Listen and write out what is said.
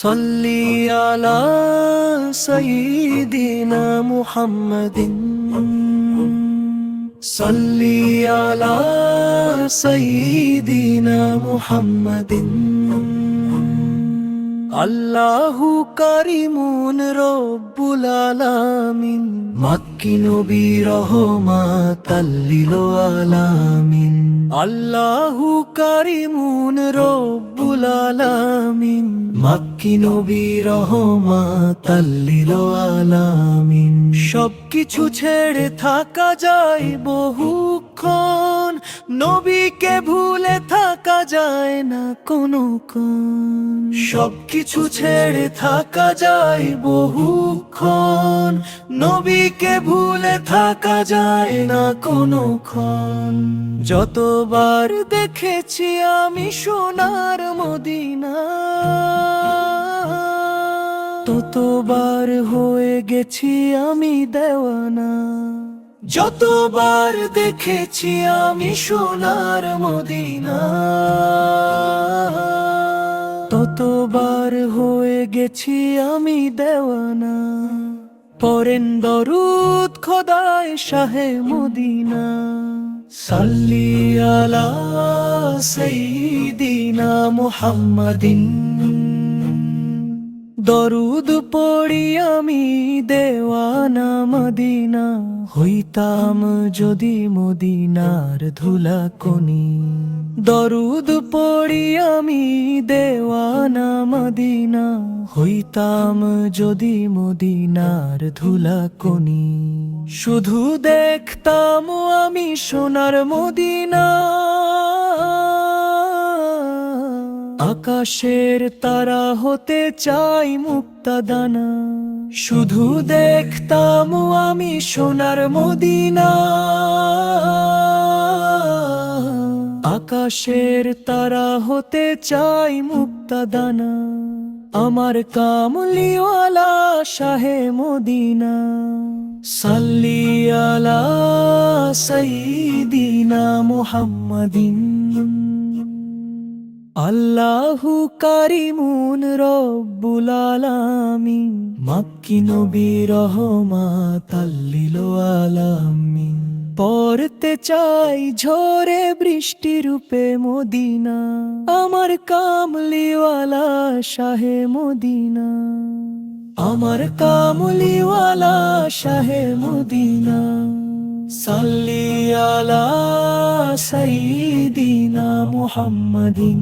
صلي على سيدنا محمد صلي على سيدنا محمد আল্লাহু কারিমুন রব্বুল আলামিন। মাক্কি নবী রহমাত লিল আলামিন। আল্লাহু কারিমুন রব্বুল আলামিন। মাক্কি নবী রহমাত লিল আলামিন। সবকিছু ছেড়ে থাকা যায় বহুক্ষণ। থাকা যায় না কোনো কোন সবকিছু ছেড়ে থাকা যায় বহুক্ষণ। নবীকে ভুলে থাকা যায় না কোনো যতবার দেখেছি আমি সোনার মদিনা, ততবার হয়ে গেছি আমি দেওয়ানা। যতবার দেখেছি আমি সোনার মদিনা। ততবার হয়ে গেছি আমি দেওয়ানা। পরেন দরুদ খোদায় শাহে মদিনা। সাল্লি আলা সাইয়্যিদিনা মুহাম্মাদিন। দরুদ পড়ি আমি দেওয়ানা মদিনা। হইতাম যদি মদিনার ধুলা কোনি। দরুদ পড়ি আমি দেওয়ানা মদিনা। হইতাম যদি মদিনার ধুলা কোনি। শুধু দেখতাম আমি সোনার মদিনা। আকাশের তারা হতে চাই মুক্তা দানা শুধু দেখতাম আমি সোনার মদিনা। আকাশের তারা হতে চাই মুক্তা দানা আমার কামলিওয়ালা শাহে মদিনা। সাল্লি আলা সাইয়্যিদিনা মুহাম্মাদিন। আল্লাহু কারিমুন রব্বুল আলামিন। মাক্কি নবী রহমাত লিল আলামিন। পড়তে চাই ঝরে বৃষ্টি রূপে মদিনা। আমার কামলিওয়ালা শাহে মদিনা। আমার কামলিওয়ালা শাহে মদিনা। সাল্লি আলা সাইয়্যিদিনা মুহাম্মাদিন